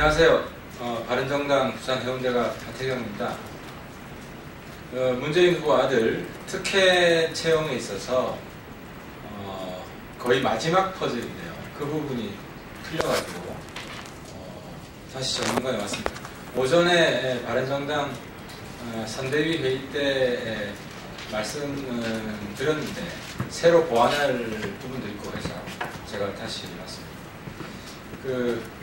안녕하세요. 어, 바른정당 부산 해운대가 박태경입니다. 어, 문재인 후보 아들 특혜 채용에 있어서 어, 거의 마지막 퍼즐인데요. 그 부분이 풀려가지고 어, 다시 전문가에 왔습니다. 오전에 바른정당 어, 선대위 회의 때 말씀드렸는데 새로 보완할 부분도 있고 해서 제가 다시 왔습니다. 그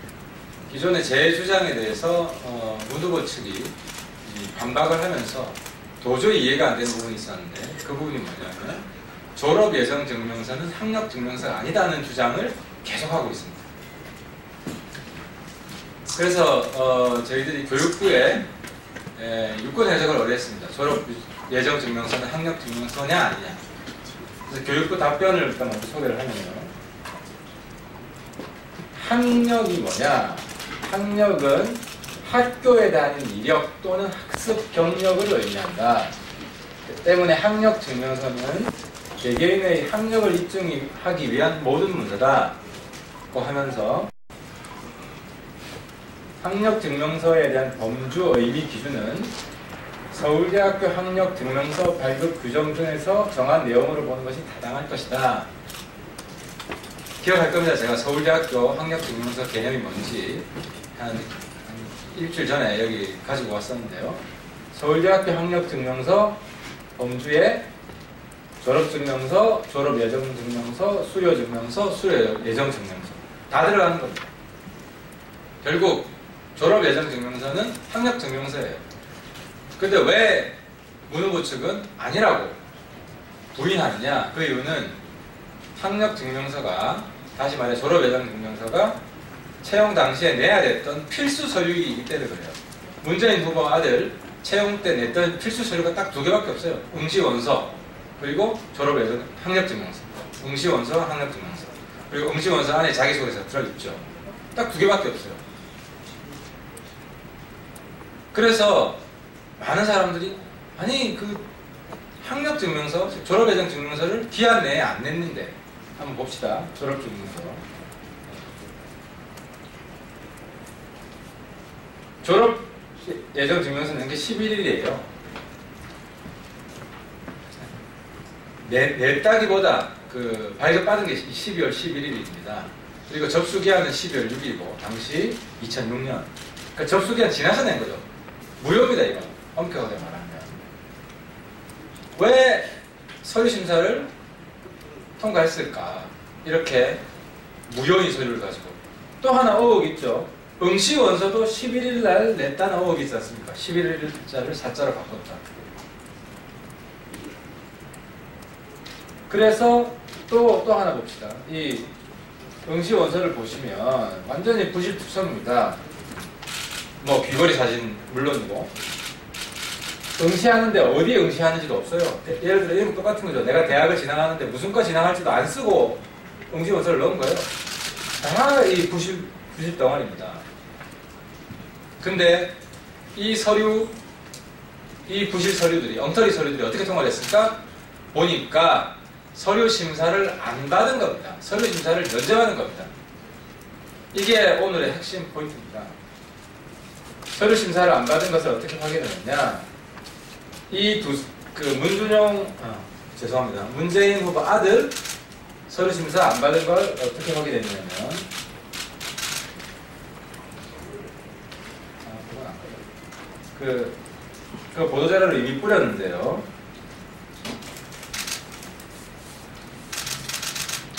기존의 제 주장에 대해서 어, 문 후보 측이 반박을 하면서 도저히 이해가 안 되는 부분이 있었는데 그 부분이 뭐냐면 졸업 예정 증명서는 학력 증명서가 아니다는 주장을 계속하고 있습니다. 그래서 어, 저희들이 교육부에 에, 유권 해석을 의뢰했습니다. 졸업 예정 증명서는 학력 증명서냐 아니냐. 그래서 교육부 답변을 일단 먼저 소개를 하면요. 학력이 뭐냐? 학력은 학교에 다닌 이력 또는 학습 경력을 의미한다. 때문에 학력 증명서는 개개인의 학력을 입증하기 위한 모든 문서다. 고 하면서 학력 증명서에 대한 범주 의미 기준은 서울대학교 학력 증명서 발급 규정 등에서 정한 내용으로 보는 것이 타당할 것이다. 기억할 겁니다. 제가 서울대학교 학력 증명서 개념이 뭔지 한, 한 일주일 전에 여기 가지고 왔었는데요. 서울대학교 학력 증명서 범주에 졸업 증명서, 졸업 예정 증명서, 수료 증명서, 수료 예정 증명서 다 들어가는 겁니다. 결국 졸업 예정 증명서는 학력 증명서예요. 근데 왜 문후보 측은 아니라고 부인하느냐? 그 이유는 학력 증명서가 다시 말해 졸업 예정 증명서가 채용 당시에 내야 됐던 필수 서류이기 때문에 그래요. 문재인 후보 아들 채용 때 냈던 필수 서류가 딱 두 개밖에 없어요. 응시 원서 그리고 졸업 예정 학력 증명서. 응시 원서, 학력 증명서. 그리고 응시 원서 안에 자기소개서 들어있죠. 딱 두 개밖에 없어요. 그래서 많은 사람들이 아니 그 학력 증명서, 졸업 예정 증명서를 기한 내에 안 냈는데 한번 봅시다. 졸업 증명서. 졸업 예정 증명서 낸게 11일이에요. 내, 냈다기보다 그 발급받은 게 12월 11일입니다. 그리고 접수기한은 12월 6일이고 당시 2006년. 그러니까 접수기한 지나서 낸 거죠. 무효입니다 이거. 엄격하게 말하면. 왜 서류 심사를 통과했을까? 이렇게 무효인 서류를 가지고. 또 하나 의혹 있죠. 응시 원서도 11일 날 냈다는 의혹이 있지 않습니까? 11일자를 4자로 바꿨다. 그래서 또, 또 하나 봅시다. 이 응시 원서를 보시면 완전히 부실투성입니다. 뭐 귀걸이 사진 물론이고 응시하는데 어디에 응시하는지도 없어요. 예를 들어 이런 똑같은 거죠. 내가 대학을 진학하는데 무슨 과 진학할지도 안 쓰고 응시 원서를 넣은 거예요. 다이 부실, 부실 덩어리입니다. 근데 이 서류, 이 부실 서류들이, 엉터리 서류들이 어떻게 통과를 했을까? 보니까 서류 심사를 안 받은 겁니다. 서류 심사를 면제받은 겁니다. 이게 오늘의 핵심 포인트입니다. 서류 심사를 안 받은 것을 어떻게 확인하느냐? 이 두, 그 문준용, 아, 죄송합니다. 문재인 후보 아들 서류 심사 안 받은 걸 어떻게 확인했냐면, 아, 그건 안 그, 그 보도 자료를 이미 뿌렸는데요.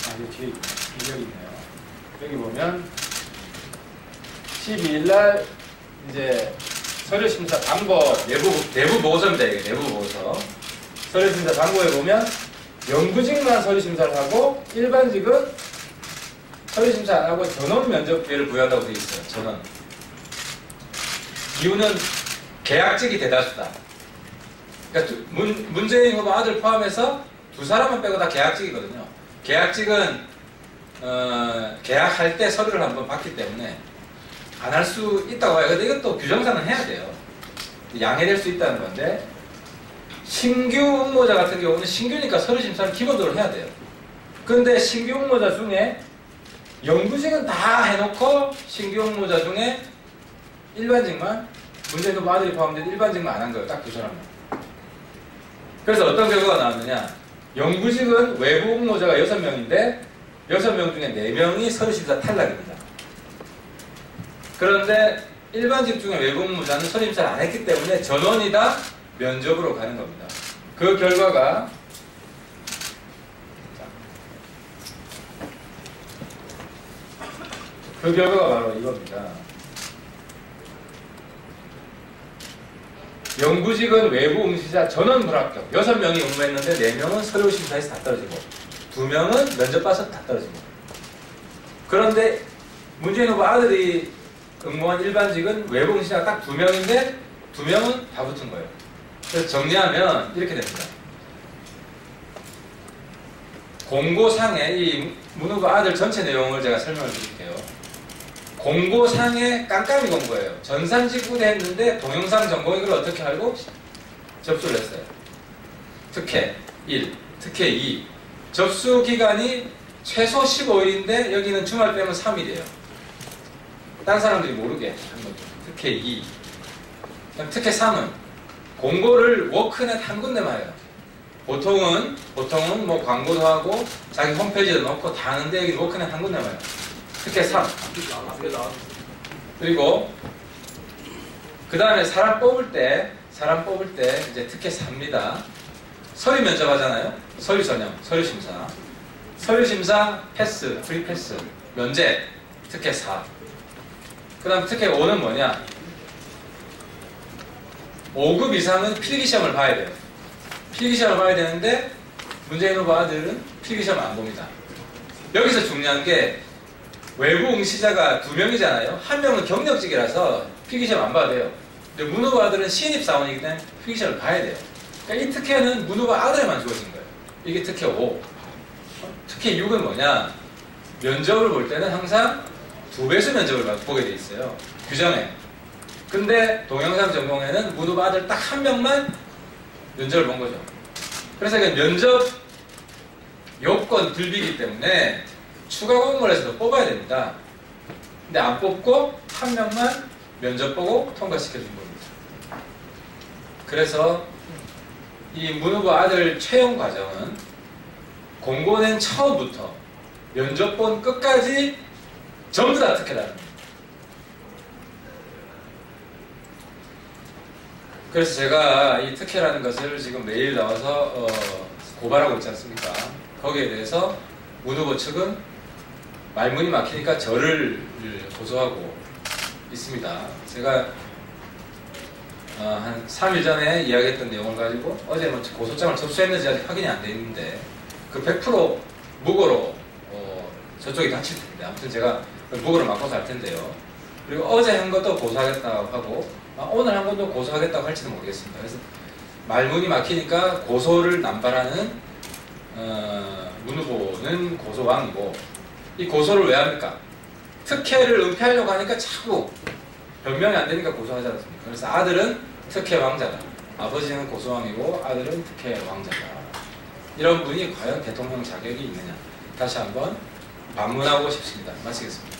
아, 여기 뒤에 이력이 있네요. 여기 보면, 12일 날 이제 서류 심사 방법 내부 내부 보고서입니다. 이게 내부 보고서. 서류 심사 방법에 보면 연구직만 서류 심사를 하고 일반직은 서류 심사 안 하고 전원 면접 기회를 부여한다고 되어 있어요. 전원. 이유는 계약직이 대다수다. 그러니까 문, 문재인 후보 아들 포함해서 두 사람만 빼고 다 계약직이거든요. 계약직은 어, 계약할 때 서류를 한번 받기 때문에 안 할 수 있다고 해요. 근데 이것도 규정상은 해야 돼요. 양해될 수 있다는 건데 신규 응모자 같은 경우는 신규니까 서류 심사를 기본적으로 해야 돼요. 근데 신규 응모자 중에 연구직은 다 해놓고 신규 응모자 중에 일반직만 문재인 후보 아들이 포함된 일반직만 안한 거예요. 딱 두 사람만. 그래서 어떤 결과가 나왔느냐? 영구직은 외부 응모자가 6명인데 6명 중에 4명이 서류심사 탈락입니다. 그런데 일반직 중에 외부 응모자는 서류심사를 안 했기 때문에 전원이 다 면접으로 가는 겁니다. 그 결과가 그 결과가 바로 이겁니다. 영구직은 외부 응시자 전원 불합격. 6명이 응모했는데 4명은 서류 심사에서 다 떨어지고 2명은 면접 봐서 다 떨어지고. 그런데 문재인 후보 아들이 응모한 일반직은 외부 응시자가 딱 2명인데 2명은 다 붙은 거예요. 그래서 정리하면 이렇게 됩니다. 공고상에 이 문 후보 아들 전체 내용을 제가 설명을 드릴게요. 공고상에 깜깜이 공고예요. 전산직군에 했는데 동영상 전공 이걸 어떻게 알고 접수를 했어요. 특혜 1, 특혜 2. 접수 기간이 최소 15일인데 여기는 주말 빼면 3일이에요. 다른 사람들이 모르게 한 거죠. 특혜 2. 그럼 특혜 3은 공고를 워크넷 한 군데만 해요. 보통은 보통은 뭐 광고도 하고 자기 홈페이지에 넣고 다 하는데 여기 워크넷 한 군데만 해요. 특혜 3. 그리고 그 다음에 사람 뽑을 때 사람 뽑을 때 이제 특혜 4입니다. 서류 면접하잖아요. 서류 전형, 서류 심사. 서류 심사 패스, 프리 패스, 면제, 특혜 4. 그 다음 특혜 5는 뭐냐? 5급 이상은 필기시험을 봐야 돼요. 필기시험을 봐야 되는데 문재인 후보 아들은 필기시험 안 봅니다. 여기서 중요한 게 외부 응시자가 두 명이잖아요. 한 명은 경력직이라서 필기시험 안 봐도 돼요. 근데 문 후보 아들은 신입사원이기 때문에 필기시험을 봐야 돼요. 그러니까 이 특혜는 문 후보 아들에만 주어진 거예요. 이게 특혜 5. 특혜 6은 뭐냐? 면접을 볼 때는 항상 두 배수 면접을 보게 돼 있어요. 규정에. 근데 동영상 전공에는 문 후보 아들 딱 한 명만 면접을 본 거죠. 그래서 면접 요건 들비기 때문에 추가 공모에서도 뽑아야 됩니다. 근데 안 뽑고 한 명만 면접 보고 통과시켜 준 겁니다. 그래서 이 문후보 아들 채용 과정은 공고낸 처음부터 면접 본 끝까지 전부 다 겁니다. 그래서 제가 이 특혜라는 것을 지금 매일 나와서 어, 고발하고 있지 않습니까? 거기에 대해서 문 후보 측은 말문이 막히니까 저를 고소하고 있습니다. 제가 어, 한 3일 전에 이야기했던 내용을 가지고 어제 뭐 고소장을 접수했는지 아직 확인이 안 돼 있는데 그 100% 무고로 어, 저쪽이 다칠 텐데 아무튼 제가 무고를 맡고서 할 텐데요. 그리고 어제 한 것도 고소하겠다고 하고 아, 오늘 한 것도 고소하겠다고 할지는 모르겠습니다. 그래서 말문이 막히니까 고소를 남발하는 어, 문 후보는 고소왕이고 이 고소를 왜 합니까? 특혜를 은폐하려고 하니까 자꾸 변명이 안 되니까 고소하지 않습니까? 그래서 아들은 특혜 왕자다. 아버지는 고소왕이고 아들은 특혜 왕자다. 이런 분이 과연 대통령 자격이 있느냐? 다시 한번 반문하고 싶습니다. 마치겠습니다.